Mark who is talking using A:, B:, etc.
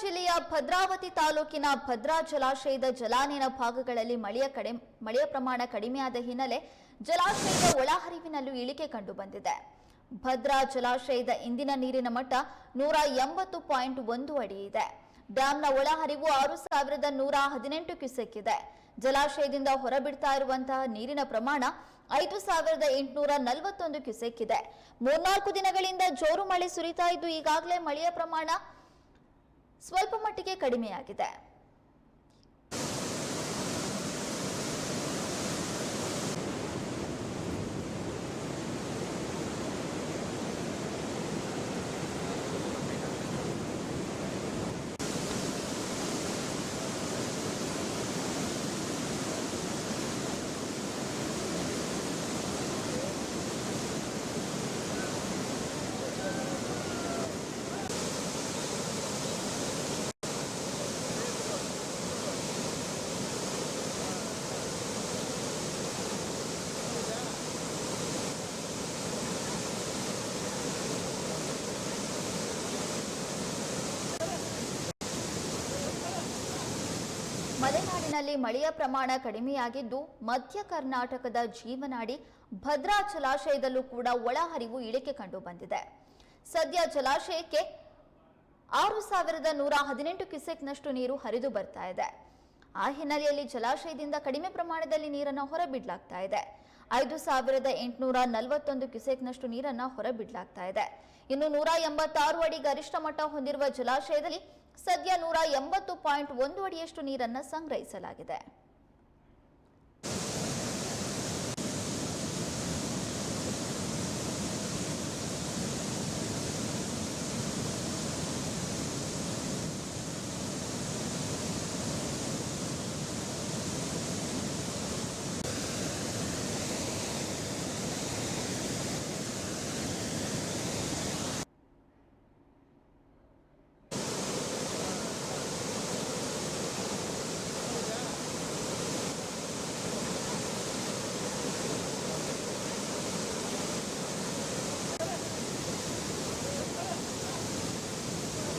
A: ಜಿಲ್ಲೆಯ ಭದ್ರಾವತಿ ತಾಲೂಕಿನ ಭದ್ರಾ ಜಲಾಶಯದ ಜಲಾನಯನ ಭಾಗಗಳಲ್ಲಿ ಮಳೆಯ ಕಡೆ ಮಳೆಯ ಪ್ರಮಾಣ ಕಡಿಮೆಯಾದ ಹಿನ್ನೆಲೆ ಜಲಾಶಯದ ಒಳಹರಿವಿನಲ್ಲೂ ಇಳಿಕೆ ಕಂಡುಬಂದಿದೆ. ಭದ್ರಾ ಜಲಾಶಯದ ಇಂದಿನ ನೀರಿನ ಮಟ್ಟ ನೂರ ಎಂಬತ್ತು ಪಾಯಿಂಟ್ ಒಂದು ಅಡಿ ಇದೆ. ಡ್ಯಾಂನ ಒಳಹರಿವು ಆರು ಸಾವಿರದ ನೂರ ಹದಿನೆಂಟು ಕ್ಯೂಸೆಕ್ ಇದೆ. ಜಲಾಶಯದಿಂದ ಹೊರಬಿಡ್ತಾ ಇರುವಂತಹ ನೀರಿನ ಪ್ರಮಾಣ ಐದು ಸಾವಿರದ ಎಂಟುನೂರ ನಲವತ್ತೊಂದು ಕ್ಯೂಸೆಕ್ ಇದೆ. ಮೂರ್ನಾಲ್ಕು ದಿನಗಳಿಂದ ಜೋರು ಮಳೆ ಸುರಿತಾ ಇದ್ದು ಈಗಾಗಲೇ ಮಳೆಯ ಪ್ರಮಾಣ ಸ್ವಲ್ಪ ಮಟ್ಟಿಗೆ ಕಡಿಮೆಯಾಗಿದೆ. ಮಲೆನಾಡಿನಲ್ಲಿ ಮಳೆಯ ಪ್ರಮಾಣ ಕಡಿಮೆಯಾಗಿದ್ದು, ಮಧ್ಯ ಕರ್ನಾಟಕದ ಜೀವನಾಡಿ ಭದ್ರಾ ಜಲಾಶಯದಲ್ಲೂ ಕೂಡ ಒಳಹರಿವು ಇಳಿಕೆ ಕಂಡು ಬಂದಿದೆ. ಸದ್ಯ ಜಲಾಶಯಕ್ಕೆ ಆರು ಸಾವಿರದ ನೂರ ಹದಿನೆಂಟು ಕ್ಯೂಸೆಕ್ನಷ್ಟು ನೀರು ಹರಿದು ಬರ್ತಾ ಇದೆ. ಆ ಹಿನ್ನೆಲೆಯಲ್ಲಿ ಜಲಾಶಯದಿಂದ ಕಡಿಮೆ ಪ್ರಮಾಣದಲ್ಲಿ ನೀರನ್ನು ಹೊರಬಿಡಲಾಗ್ತಾ ಇದೆ. ಐದು ಸಾವಿರದ ಎಂಟುನೂರ ನಲವತ್ತೊಂದು ಕ್ಯೂಸೆಕ್ನಷ್ಟು ನೀರನ್ನು ಹೊರಬಿಡಲಾಗ್ತಾ ಇದೆ. ಇನ್ನು ನೂರ ಎಂಬತ್ತಾರು ಅಡಿ ಗರಿಷ್ಠ ಮಟ್ಟ ಹೊಂದಿರುವ ಜಲಾಶಯದಲ್ಲಿ ಸದ್ಯ ನೂರ ಎಂಬತ್ತು ಪಾಯಿಂಟ್ ಒಂದು ಅಡಿಯಷ್ಟು ನೀರನ್ನು ಸಂಗ್ರಹಿಸಲಾಗಿದೆ.